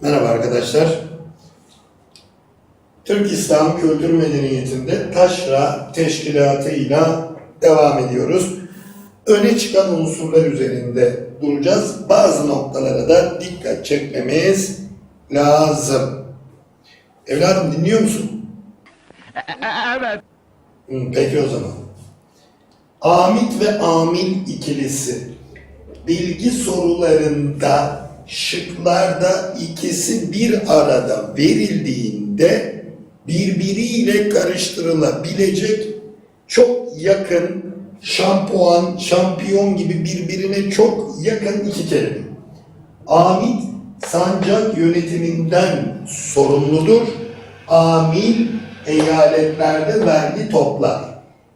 Merhaba arkadaşlar. Türk İslam Kültür Medeniyeti'nde Taşra Teşkilatı'yla devam ediyoruz. Öne çıkan unsurlar üzerinde duracağız. Bazı noktalara da dikkat çekmemiz lazım. Evladım dinliyor musun? Evet. Hı, Peki o zaman. Amit ve amil ikilisi bilgi sorularında şıklarda ikisi bir arada verildiğinde birbiriyle karıştırılabilecek çok yakın şampuan, şampiyon gibi birbirine çok yakın iki kelime. Amit sancak yönetiminden sorumludur. Amil eyaletlerde vergi toplar.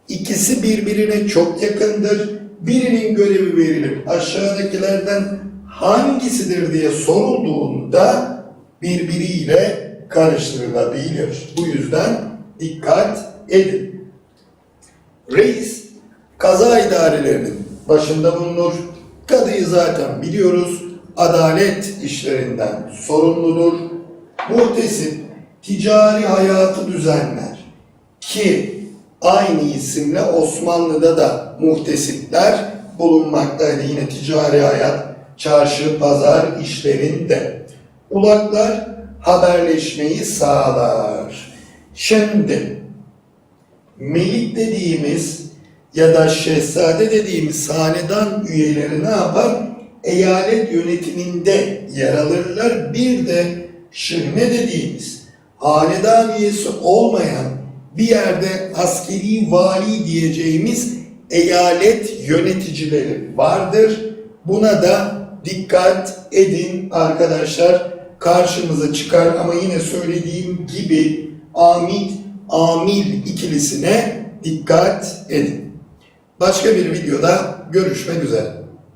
İkisi birbirine çok yakındır. Birinin görevi verilip aşağıdakilerden hangisidir diye sorulduğunda birbiriyle karıştırılabilir. Bu yüzden dikkat edin. Reis kaza idarelerinin başında bulunur. Kadıyı zaten biliyoruz. Adalet işlerinden sorumludur. Muhtesip ticari hayatı düzenler. Ki aynı isimle Osmanlı'da da muhtesipler bulunmaktaydı. Yine ticari hayat, çarşı, pazar işlerinde. Ulaklar haberleşmeyi sağlar. Şimdi melik dediğimiz ya da şehzade dediğimiz hanedan üyeleri ne yapar? Eyalet yönetiminde yer alırlar. Bir de şehne dediğimiz hanedan üyesi olmayan bir yerde askeri vali diyeceğimiz eyalet yöneticileri vardır. Buna da dikkat edin arkadaşlar. Karşımıza çıkar ama yine söylediğim gibi Amit Amil ikilisine dikkat edin. Başka bir videoda görüşmek üzere.